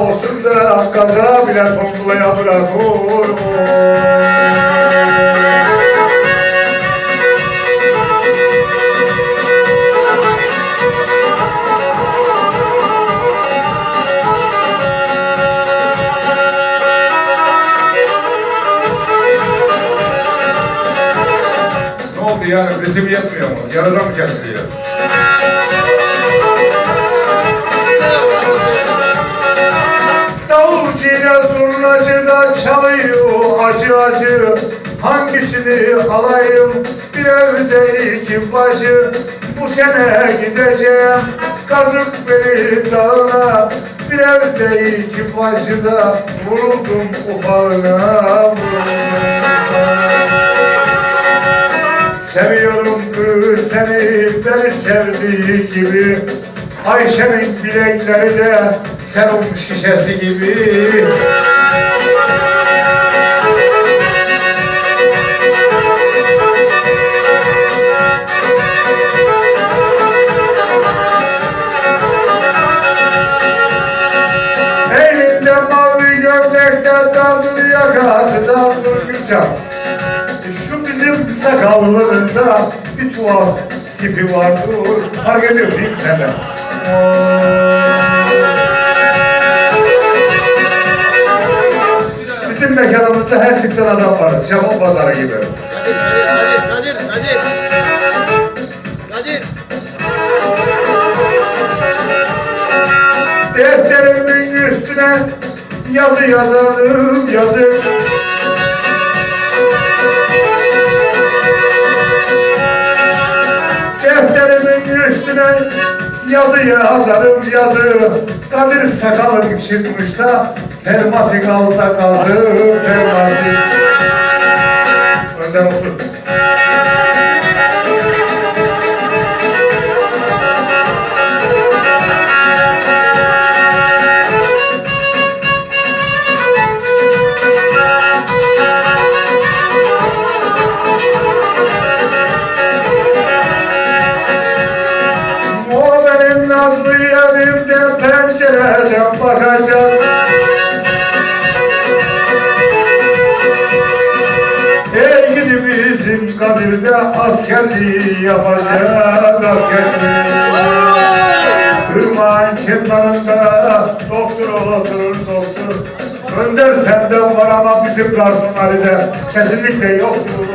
Olsun da kaza bile toplaya bırakır. Ne oldu yani ritim yapmıyor mu? Yarıda mı kesiliyor? Davulcuyla zurnacıda çalıyor acı acı. Hangisini alayım? Bir evde iki bacı. Bu sene gideceğim kazık beni dağına. Bir evde iki bacı da vuruldum ufağına Seviyorum kız seni beni sevdiği gibi. Ayşe'nin bilekleri de serum şişesi gibi. Elinde mavi gömlekte daldır yakası daldır gülcan Şu bizim sakallımızda bir tuhaf tipi vardır. Fark ediyor değil mi mekanımızda her tipten adam var. Japon pazarı gibi. Kadir, Kadir, Kadir, Kadir. Kadir. Defterimin üstüne yazı yazarım yazı. Defterimin üstüne yazı yazarım yazı. Kadir sakalım çıkmış da fermatik alta kaldı fermatik. Önden otur. Bakacak Ey gidi bizim Kadir'de askerliği yapacak askerliği. Kırmağın kenarında doktor oturur doktor. Önder senden var ama bizim garson Ali'de kesinlikle yoktur